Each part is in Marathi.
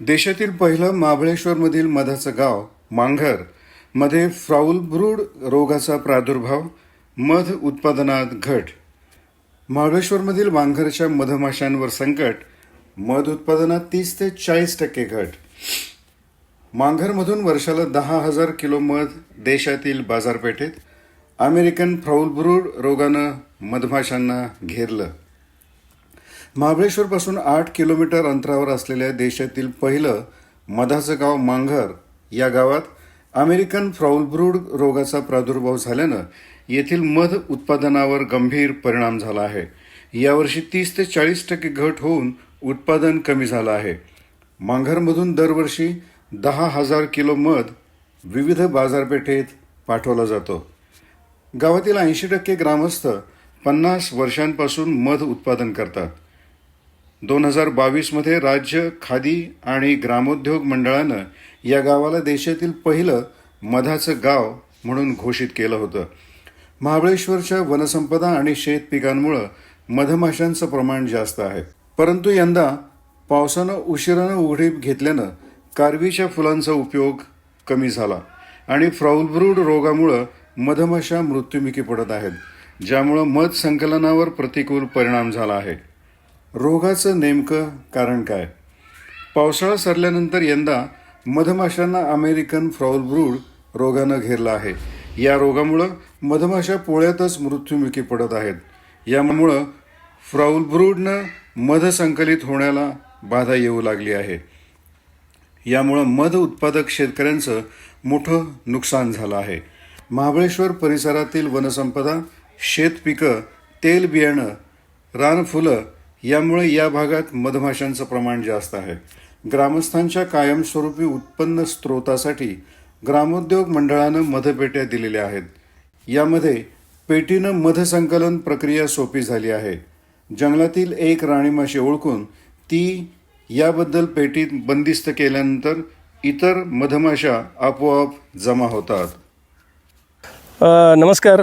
देशातील पहिलं महाबळेश्वरमधील मधाचं गाव मांघर. मध्ये फ्राऊलब्रूड रोगाचा प्रादुर्भाव मध उत्पादनात घट. महाबळेश्वरमधील मांघरच्या मधमाशांवर संकट मध उत्पादनात तीस ते चाळीस टक्के घट. मांघरमधून वर्षाला दहा हजार किलो मध देशातील बाजारपेठेत अमेरिकन फ्राऊलब्रूड रोगानं मधमाशांना घेरलं. महाबळेश्वरपासून आठ किलोमीटर अंतरावर असलेल्या देशातील पहिलं मधाचं गाव मांघर या गावात अमेरिकन फ्राऊलब्रूड रोगाचा प्रादुर्भाव झाल्यानं येथील मध उत्पादनावर गंभीर परिणाम झाला आहे. यावर्षी तीस ते चाळीस टक्के घट होऊन उत्पादन कमी झालं आहे. मांघरमधून दरवर्षी दहा हजार किलो मध विविध बाजारपेठेत पाठवला जातो. गावातील ऐंशी टक्के ग्रामस्थ पन्नास वर्षांपासून मध उत्पादन करतात. दोन हजार बावीसमध्ये राज्य खादी आणि ग्रामोद्योग मंडळानं या गावाला देशातील पहिलं मधाचं गाव म्हणून घोषित केलं होतं. महाबळेश्वरच्या वनसंपदा आणि शेत पिकांमुळं मधमाशांचं प्रमाण जास्त आहे. परंतु यंदा पावसानं उशिरानं उघडीप घेतल्यानं कारवीच्या फुलांचा उपयोग कमी झाला आणि फ्राऊलब्रूड रोगामुळं मधमाशा मृत्युमुखी पडत आहेत ज्यामुळं मध संकलनावर प्रतिकूल परिणाम झाला आहे. रोगाचं नेमकं कारण काय? पावसाळा सरल्यानंतर यंदा मधमाशांना अमेरिकन फ्राऊलब्रूड रोगानं घेरलं आहे. या रोगामुळं मधमाशा पोळ्यातच मृत्युमुखी पडत आहेत. यामुळं फ्राऊलब्रूडनं मध संकलित होण्याला बाधा येऊ लागली आहे. यामुळं मध उत्पादक शेतकऱ्यांचं मोठं नुकसान झालं आहे. महाबळेश्वर परिसरातील वनसंपदा शेतपिकं तेल बियाणं रानफुलं यामुळे या भागात मधमाशांचं प्रमाण जास्त आहे. ग्रामस्थांच्या कायमस्वरूपी उत्पन्न स्रोतासाठी ग्रामोद्योग मंडळानं मधपेट्या दिलेल्या आहेत. यामध्ये पेटीनं मधसंकलन प्रक्रिया सोपी झाली आहे. जंगलातील एक राणीमाशी ओळखून ती याबद्दल पेटीत बंदिस्त केल्यानंतर इतर मधमाशा आपोआप जमा होतात. नमस्कार.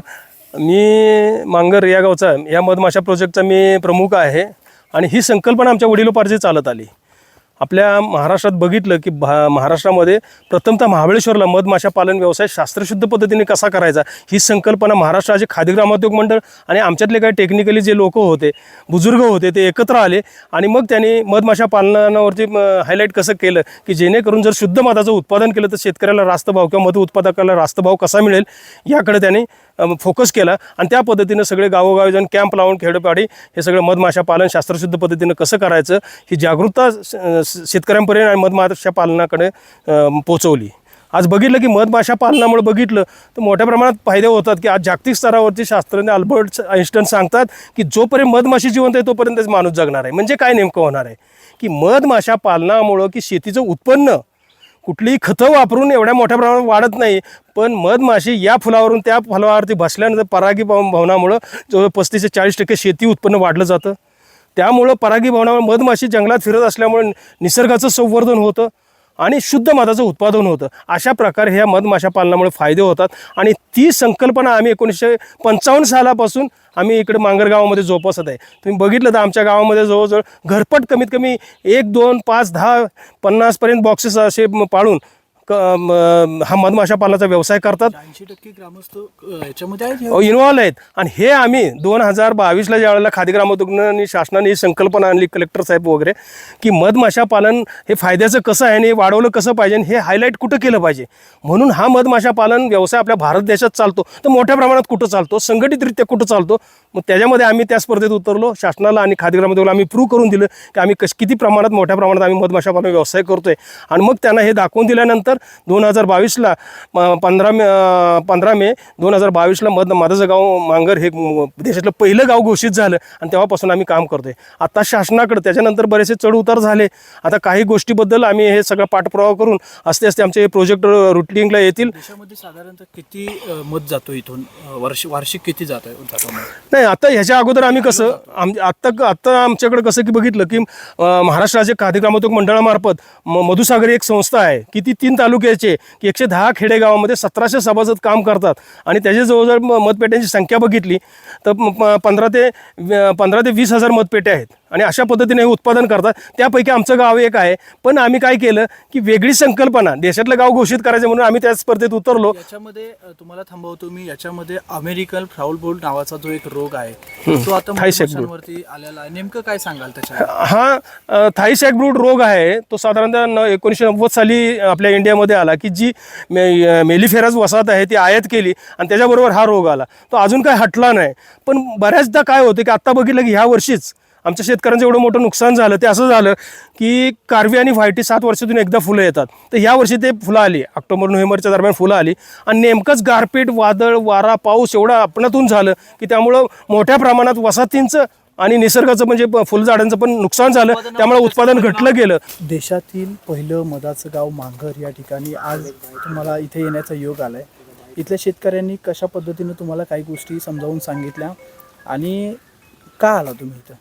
मी मांगर या गावचा या मधमाशा प्रोजेक्टचा मी प्रमुख आहे. आणि ही संकल्पना आमच्या वडिलोपार्जित चालत आली. आपल्या महाराष्ट्रात बघितलं की भा महाराष्ट्रामध्ये प्रथमतः महाबळेश्वरला मधमाशा पालन व्यवसाय शास्त्रशुद्ध पद्धतीने कसा करायचा ही संकल्पना महाराष्ट्राचे खादी ग्रामोद्योग मंडळ आणि आमच्यातले काही टेक्निकली जे लोक होते बुजुर्ग होते ते एकत्र आले आणि मग त्यांनी मधमाशा पालनावरती हायलाईट कसं केलं की जेणेकरून जर शुद्ध मधाचं उत्पादन केलं तर शेतकऱ्याला रास्त भाव किंवा मध उत्पादकाला रास्त भाव कसा मिळेल याकडे त्यांनी फोकस केला. आणि त्या पद्धतीनं सगळे गावोगावी जाऊन कॅम्प लावून खेडोपाडी हे सगळं मधमाशा पालन शास्त्रशुद्ध पद्धतीनं कसं करायचं ही जागरूकता शेतकऱ्यांपर्यंत आणि मधमाशा पालनाकडे पोचवली. आज बघितलं की मधमाशा पालनामुळे बघितलं तर मोठ्या प्रमाणात फायदे होतात की आज जागतिक स्तरावरती शास्त्रज्ञ अल्बर्ट आइन्स्टन सांगतात की जोपर्यंत मधमाशी जिवंत आहे तोपर्यंतच माणूस जगणार आहे. म्हणजे काय नेमकं होणार आहे? की मधमाशा पालनामुळं की शेतीचं उत्पन्न कुठलीही खतं वापरून एवढ्या मोठ्या प्रमाणात वाढत नाही. पण मधमाशी या फुलावरून त्या फुलावरती बसल्यानंतर परागी भवनामुळं जवळ पस्तीस ते चाळीस टक्के शेती उत्पन्न वाढलं जातं. त्यामुळं परागी भावनामुळे मधमाशी जंगलात फिरत असल्यामुळे निसर्गाचं संवर्धन होतं. आणि शुद्ध मधाचं उत्पादन होतं. अशा प्रकारे ह्या मधमाशा पालनामुळे फायदे होतात. आणि ती संकल्पना आम्ही एकोणीसशे पंचावन्न सालापासून आम्ही इकडे मांगरगावामध्ये जोपासत आहे. तुम्ही बघितलं तर आमच्या गावामध्ये जवळजवळ घरपट कमीत कमी एक दोन पाच दहा पन्नासपर्यंत बॉक्सेस असे पाळून क म- हा मधमाशा पालनाचा व्यवसाय करतात. ऐंशी टक्के ग्रामस्थ अ, याच्यामध्ये आहेत इन्व्हॉल्व आहेत. आणि हे आम्ही दोन हजार बावीसला ज्या वेळेला खादी ग्रामोद्योगाने शासनाने ही संकल्पना आणली कलेक्टर साहेब वगैरे की मधमाशा पालन हे फायद्याचं कसं आहे आणि हे वाढवलं कसं पाहिजे आणि हे हायलाईट कुठं केलं पाहिजे? म्हणून हा मधमाशा पालन व्यवसाय आपल्या भारत देशात चालतो. तर मोठ्या प्रमाणात कुठं चालतो? संघटितरित्या कुठं चालतो? मग त्याच्यामध्ये आम्ही त्या स्पर्धेत उतरलो. शासनाला आणि खादी ग्रामोद्योगाला आम्ही प्रूव्ह करून दिलं की आम्ही कश किती प्रमाणात मोठ्या प्रमाणात आम्ही मधमाशा पालन व्यवसाय करतोय. आणि मग त्यांना हे दाखवून दिल्यानंतर दोन हजार बावीसला पंधरा मे पंधरा मे दोन हजार बावीसला मध माझं गाव मांगर हे देशातलं पहिलं गाव घोषित झालं आणि तेव्हापासून आम्ही काम करतोय. आता शासनाकडे त्याच्यानंतर बरेचसे चढ उतार झाले. आता काही गोष्टीबद्दल आम्ही हे सगळं पाठपुरावा करून असते असते आमचे प्रोजेक्ट रुटलिंगला येतील. देशामध्ये साधारणतः किती मध जातो इथून? वर्ष वार्षिक किती जात? नाही आता ह्याच्या अगोदर आम्ही कसं आम आत्ता आत्ता आमच्याकडे कसं की बघितलं की महाराष्ट्र राज्य खादी ग्रामोद्योग मंडळामार्फत मधुसागर एक संस्था आहे की ती तीन तालुक्याचे की एकशे दहा खेडेगावामध्ये सतराशे सभासद काम करतात. आणि त्याच्या जवळजवळ मतपेट्यांची संख्या बघितली तर प- पंधरा ते पंधरा ते वीस हजार मतपेट्या आहेत. आणि अशा पद्धतीने हे उत्पादन करतात. त्यापैकी आमचं गाव एक आहे. पण आम्ही काय केलं की वेगळी संकल्पना देशातलं गाव घोषित करायचं म्हणून आम्ही त्या स्पर्धेत उतरलो. याच्यामध्ये तुम्हाला थांबवतो मी याच्यामध्ये अमेरिकन फ्राऊल बोल्ट नावाचा जो एक रोग आहे तो आता आलेला आहे. नेमकं काय सांगाल त्याच्या हा अ, थाई सॅकब्रूड रोग आहे. तो साधारणतः एकोणीसशे नव्वद साली आपल्या इंडियामध्ये आला की जी मे मेलिफेरास वसाहत आहे ती आयात केली आणि त्याच्याबरोबर हा रोग आला. तो अजून काय हटला नाही. पण बऱ्याचदा काय होतं की आत्ता बघितलं की ह्या वर्षीच आमच्या शेतकऱ्यांचं एवढं मोठं नुकसान झालं ते असं झालं की कारवी आणि व्हायटी सात वर्षातून एकदा फुलं येतात. तर ह्या वर्षी ते फुलं आली ऑक्टोबर नोव्हेंबरच्या दरम्यान फुलं आली. आणि नेमकंच गारपीट वादळ वारा पाऊस एवढा आपणातून झालं की त्यामुळं मोठ्या प्रमाणात वसाहतींचं आणि निसर्गाचं म्हणजे फुलझाडांचं पण नुकसान झालं. त्यामुळे उत्पादन घटलं गेलं. देशातील पहिलं मधाचं गाव मांघर या ठिकाणी आज तुम्हाला इथे येण्याचा योग आलाय. इथल्या शेतकऱ्यांनी कशा पद्धतीनं तुम्हाला काही गोष्टी समजावून सांगितल्या आणि का आला तुम्ही इथं?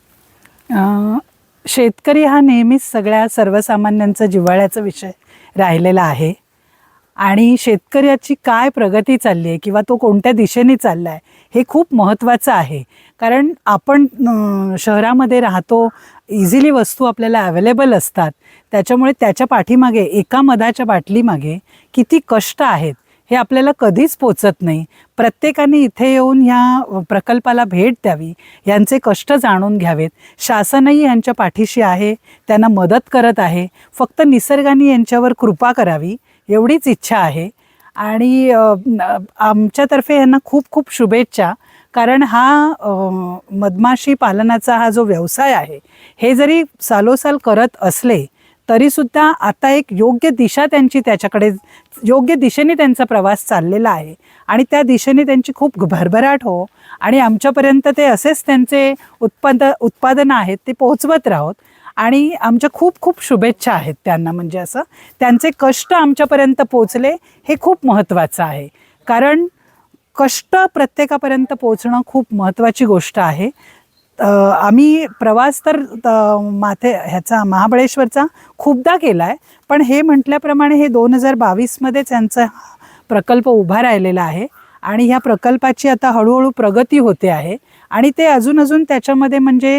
शेतकरी हा नेहमीच सगळ्या सर्वसामान्यांचा जिव्हाळ्याचा विषय राहिलेला आहे. आणि शेतकऱ्याची काय प्रगती चालली आहे किंवा तो कोणत्या दिशेने चालला आहे हे खूप महत्त्वाचं आहे. कारण आपण शहरामध्ये राहतो इझिली वस्तू आपल्याला अवेलेबल असतात. त्याच्यामुळे त्याच्या पाठीमागे एका मधाच्या बाटलीमागे किती कष्ट आहेत. हे आपल्याला कधीच पोचत नाही. प्रत्येकाने इथे येऊन ह्या प्रकल्पाला भेट द्यावी यांचे कष्ट जाणून घ्यावेत. शासनही यांच्या पाठीशी आहे त्यांना मदत करत आहे. फक्त निसर्गाने यांच्यावर कृपा करावी एवढीच इच्छा आहे. आणि आमच्यातर्फे यांना खूप खूप शुभेच्छा. कारण हा मधमाशी पालनाचा हा जो व्यवसाय आहे हे जरी सालोसाल करत असले तरीसुद्धा आता एक योग्य दिशा त्यांची त्याच्याकडे योग्य दिशेने त्यांचा प्रवास चाललेला आहे. आणि त्या दिशेने त्यांची खूप भरभराट हो. आणि आमच्यापर्यंत ते असेच त्यांचे उत्पाद उत्पादनं आहेत ते पोहोचवत राहोत. आणि आमच्या खूप खूप शुभेच्छा आहेत त्यांना म्हणजे असं. त्यांचे कष्ट आमच्यापर्यंत पोचले हे खूप महत्त्वाचं आहे. कारण कष्ट प्रत्येकापर्यंत पोचणं खूप महत्त्वाची गोष्ट आहे. आम्ही प्रवास तर माथे ह्याचा महाबळेश्वरचा खूपदा केला आहे पण हे म्हटल्याप्रमाणे हे दोन हजार बावीसमध्येच यांचा प्रकल्प उभा राहिलेला आहे. आणि ह्या प्रकल्पाची आता हळूहळू प्रगती होते आहे. आणि ते अजून अजून त्याच्यामध्ये म्हणजे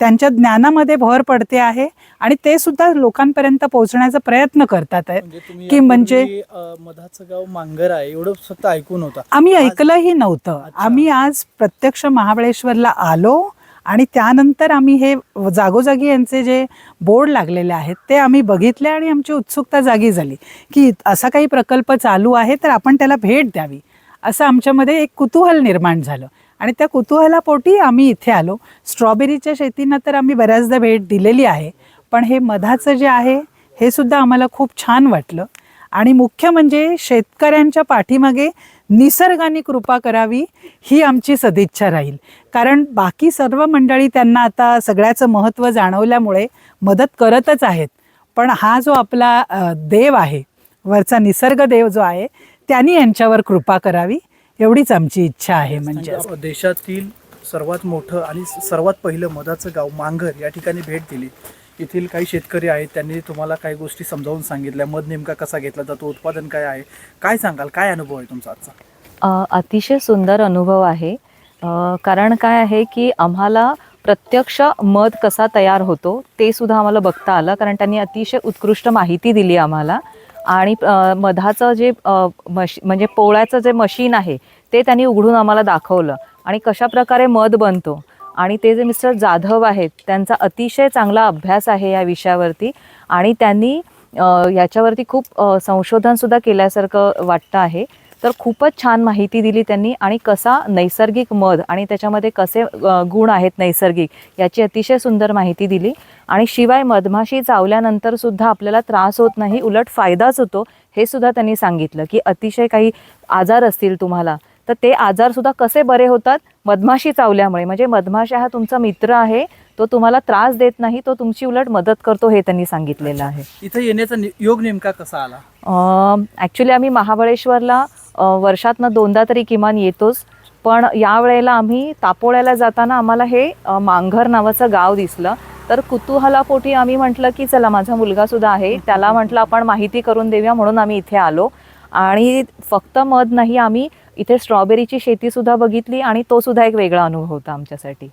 त्यांच्या ज्ञानामध्ये भर पडते आहे आणि ते सुद्धा लोकांपर्यंत पोहोचण्याचा प्रयत्न करतात आहेत. तुम्ही की म्हणजे मधाचं गाव मांगर आहे एवढं फक्त ऐकून होता. आम्ही ऐकलंही नव्हतं. आम्ही आज प्रत्यक्ष महाबळेश्वरला आलो आणि त्यानंतर आम्ही हे जागोजागी यांचे जे बोर्ड लागलेले आहेत ते आम्ही बघितले आणि आमची उत्सुकता जागी झाली की असा काही प्रकल्प चालू आहे तर आपण त्याला भेट द्यावी. असं आमच्यामध्ये एक कुतूहल निर्माण झालं. आणि त्या कुतूहलापोटी आम्ही इथे आलो. स्ट्रॉबेरीच्या शेतींना तर आम्ही बऱ्याचदा भेट दिलेली आहे. पण हे मधाचं जे आहे हे सुद्धा आम्हाला खूप छान वाटलं. आणि मुख्य म्हणजे शेतकऱ्यांच्या पाठीमागे निसर्गाने कृपा करावी ही आमची सदिच्छा राहील. कारण बाकी सर्व मंडळी त्यांना आता सगळ्याचं महत्त्व जाणवल्यामुळे मदत करतच आहेत. पण हा जो आपला देव आहे वरचा निसर्ग देव जो आहे त्यांनी यांच्यावर कृपा करावी. एवढीच आमची इच्छा आहे म्हणजे देशातील सर्वात मोठं आणि सर्वात पहिलं मधाचं गाव मांघर या ठिकाणी भेट दिली. येथील काही शेतकरी आहेत त्यांनी तुम्हाला काही गोष्टी समजावून सांगितल्या. मध नेमका कसा घेतला जातो? उत्पादन काय आहे? काय सांगाल? काय अनुभव आहे तुमचा आजचा? अ, अतिशय सुंदर अनुभव आहे. कारण काय आहे की आम्हाला प्रत्यक्ष मध कसा तयार होतो ते सुद्धा आम्हाला बघता आलं. कारण त्यांनी अतिशय उत्कृष्ट माहिती दिली आम्हाला. आणि मधाचं जे मशी म्हणजे पोळ्याचं जे मशीन आहे ते त्यांनी उघडून आम्हाला दाखवलं. आणि कशाप्रकारे मध बनतो आणि ते जे मिस्टर जाधव आहेत त्यांचा अतिशय चांगला अभ्यास आहे या विषयावरती आणि त्यांनी याच्यावरती खूप संशोधनसुद्धा केल्यासारखं वाटतं आहे. तर खूपच छान माहिती दिली त्यांनी आणि कसा नैसर्गिक मध आणि त्याच्यामध्ये कसे गुण आहेत नैसर्गिक याची अतिशय सुंदर माहिती दिली. आणि शिवाय मधमाशी चावल्यानंतर सुद्धा आपल्याला त्रास होत नाही उलट फायदाच होतो हे सुद्धा त्यांनी सांगितलं की अतिशय काही आजार असतील तुम्हाला तर ते आजारसुद्धा कसे बरे होतात? मधमाशी चावल्यामुळे. म्हणजे मधमाशा हा तुमचा मित्र आहे तो तुम्हाला त्रास देत नाही तो तुमची उलट मदत करतो हे त्यांनी सांगितलेलं आहे. इथे येण्याचा योग नेमका कसा आला? ॲक्च्युली आम्ही महाबळेश्वरला वर्षातनं दोनदा तरी किमान येतोच. पण यावेळेला आम्ही तापोळ्याला जाताना आम्हाला हे मांघर नावाचं गाव दिसलं. तर कुतूहलापोटी आम्ही म्हटलं की चला माझा मुलगा सुद्धा आहे. त्याला म्हटलं आपण माहिती करून देऊया म्हणून आम्ही इथे आलो. आणि फक्त मध नाही आम्ही इथे स्ट्रॉबेरीची शेतीसुद्धा बघितली आणि तो सुद्धा एक वेगळा अनुभव होता आमच्यासाठी.